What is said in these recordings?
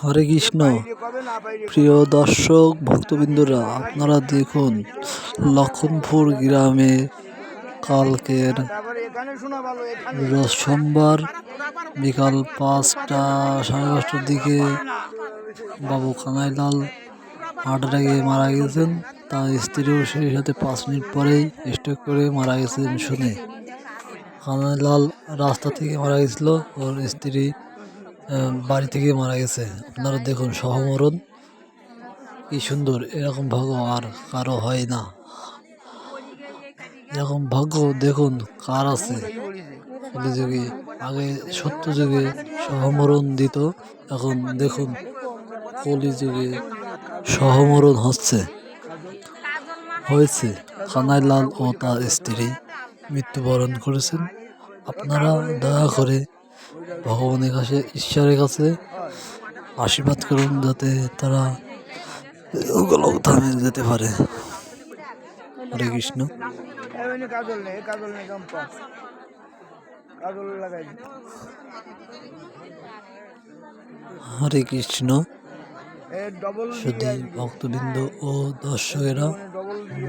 হরে কৃষ্ণ। প্রিয় দর্শক, ভক্তবৃন্দরা, আপনারা দেখুন লক্ষণপুর গ্রামে কালকের সোমবার বিকাল পাঁচটা সাড়ে পাঁচটার দিকে বাবু কানাইলাল হার্ট মারা গেছেন। তার স্ত্রীও সেই সাথে পাঁচ মিনিট পরেই স্ট্রোক করে মারা গেছেন শুনে। কানাইলাল রাস্তা থেকে মারা গেছিল। ওর স্ত্রী বাড়ি থেকে মারা গেছে। আপনারা দেখুন, সহমরণ। কি সুন্দর, এরকম ভাগ্য আর কারও হয় না। এরকম ভাগ্য দেখুন, কার আছে? যুগে আগে সত্য যুগে সহমরণ দিত, এখন দেখুন কলি যুগে সহমরণ হচ্ছে। হয়েছে, কানাইলাল ও তার স্ত্রী মৃত্যুবরণ করেছেন। আপনারা দয়া করে ভগবানের কাছে, ঈশ্বরের কাছে আশীর্বাদ করুন যাতে তারা ধামে যেতে পারে। হরে কৃষ্ণ। হরে কৃষ্ণ। শুধু ভক্তবৃন্দ ও দর্শকেরা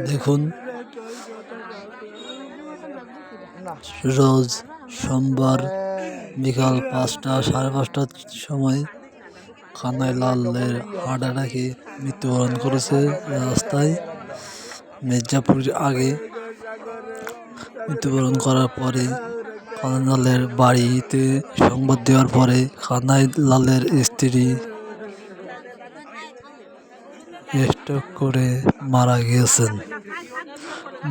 দেখুন। রোজ সোমবার বিকাল পাঁচটা, সাড়ে পাঁচটার সময় খানাই লালের হার্ট অ্যাটাকে মৃত্যুবরণ করেছে রাস্তায় মির্জাপুরের আগে। মৃত্যুবরণ করার পরে খানাই লালের বাড়িতে সংবাদ দেওয়ার পরে খানাই লালের স্ত্রী স্ট্রোক করে মারা গিয়েছেন।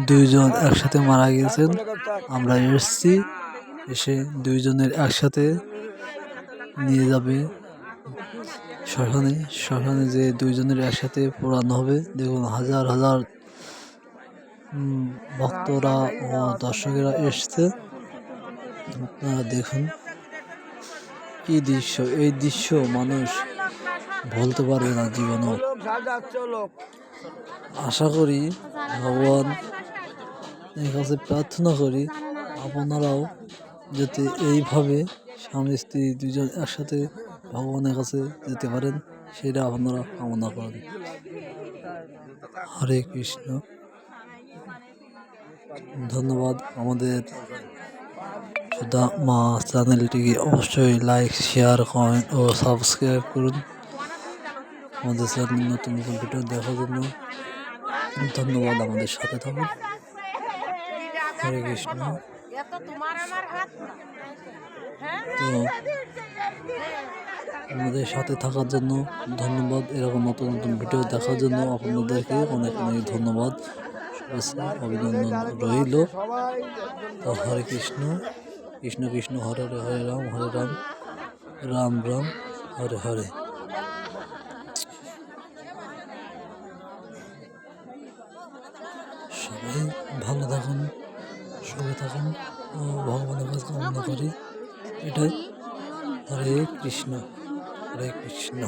দুইজন একসাথে মারা গিয়েছেন। আমরা এসছি। এসে দুইজনের একসাথে নিয়ে যাবে। শ্মশানে শ্মশানে যে দুইজনের একসাথে পোড়ানো হবে। দেখুন, হাজার হাজার ভক্তরা ও দর্শকেরা এসছে। আপনারা দেখুন কি দৃশ্য। এই দৃশ্য মানুষ বলতে পারবে না জীবনও আশা করি ভগবান এর কাছে প্রার্থনা করি, আপনারাও যাতে এইভাবে স্বামী, স্ত্রী দুজন একসাথে ভগবানের কাছে যেতে পারেন, সেটা আপনারা কামনা করেন। হরে কৃষ্ণ। ধন্যবাদ আমাদের মা চ্যানেলটিকে। অবশ্যই লাইক শেয়ার কমেন্ট ও সাবস্ক্রাইব করুন। আমাদের চ্যানেল নতুন নতুন ভিডিও দেখার জন্য ধন্যবাদ আমাদের সাথে থাকুন। হরে কৃষ্ণ। এত তোমার আমার হাত। হ্যাঁ? তো আমাদের সাথে থাকার জন্য ধন্যবাদ, এরকম নতুন নতুন ভিডিও দেখার জন্য আপনাদেরকে অনেক অনেক ধন্যবাদ। অভিনন্দন রইল। তো হরে কৃষ্ণ কৃষ্ণ কৃষ্ণ, হরে হরে হরে রাম হরে রাম রাম রাম, হরে হরে। সবাই ভালো থাকুন। ভগবানের কাছে কামনা করি। এটাই। হরে কৃষ্ণ। হরে কৃষ্ণ।